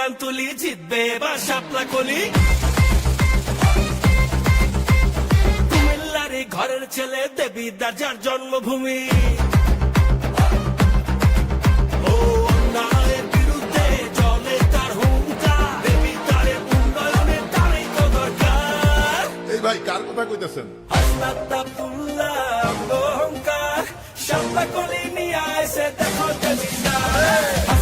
Slogan তুলি জিতবে এবার শাপলা কলি। কুমিল্লার ঘরের ছেলে দেবী যার জন্মভূমি। ভাই কার কথা কইতেছেন? অহংকার শাপলা কলি নিয়ে দেখো জমিদার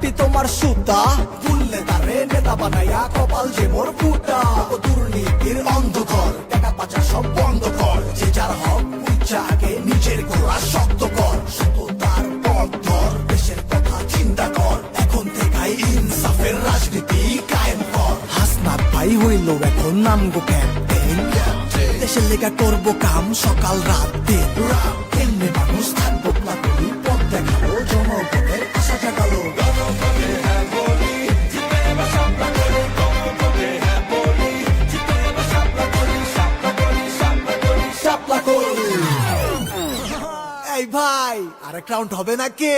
আকাশেতে তোমার সুতা। ভুললে তারে নেতা বানাইয়া কপাল যে মোর ফুটা। ও দুর্নীতির অন্ধকার টাকা পাচার সব বন্ধ কর। যে যার হক বুঝা আগে নিজের গোড়া শক্ত কর। পথ ধর দেশের কথা চিন্তা কর। এখন থেকেই ইনসাফের রাজনীতি কায়েম কর। হাসনাত ভাই হইল এখন নাম গো ক্যাম্পেইন দেশের লেগা করব কাম সকাল রাত দিন। কেমনে মানুষ থাকব? আরেক রাউন্ড হবে নাকি?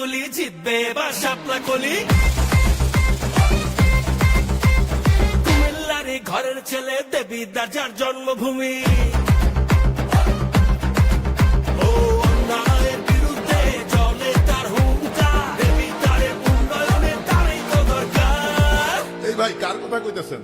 তুলি জিতবে এবার শাপলা কলি। কুমিল্লার ঘরের ছেলে দেবী যার জন্মভূমি। ভাই কার কথা কইতেছেন?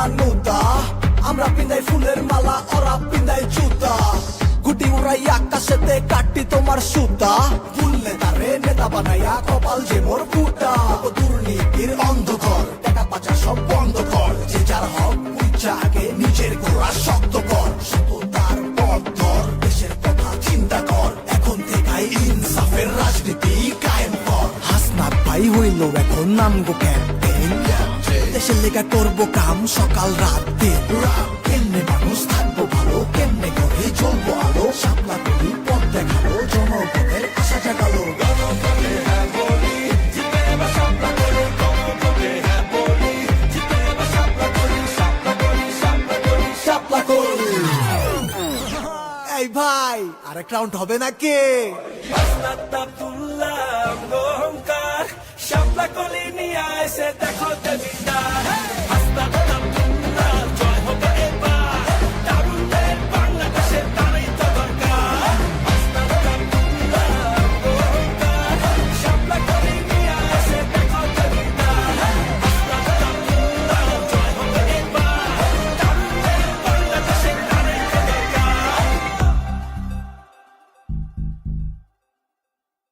অনেক নেতা আমরা পিন্দাই ফুলের মালা, ওরা পিন্দাই জুতা। গুটি উড়াই আকাশেতে কাটি তোমার সুতা। ভুললে তারে নেতা বানাইয়া কপাল যে মোর ফুটা। দুর্নীতির অন্ধকার, টাকা পাচার সব বন্ধ কর। যে যার হক বুঝা আগে নিজের গোড়া শক্ত কর। সততার পথ ধর, দেশের কথা চিন্তা কর। এখন থেকেই ইনসাফের রাজনীতি কায়েম কর। হাসনাত ভাই হইল এখন নাম গো দেশের লেগা করব কাম সকাল রাত দিন। কেমনে মানুষ থাকব ভালো কেমনে করে চলবো আলো? সাপলা করি পথ দেখাল জনগণের আশা জাগালো। ভাই আরেক রাউন্ড হবে নাকি? কলি নিয়ে এসে দেখো জমিদার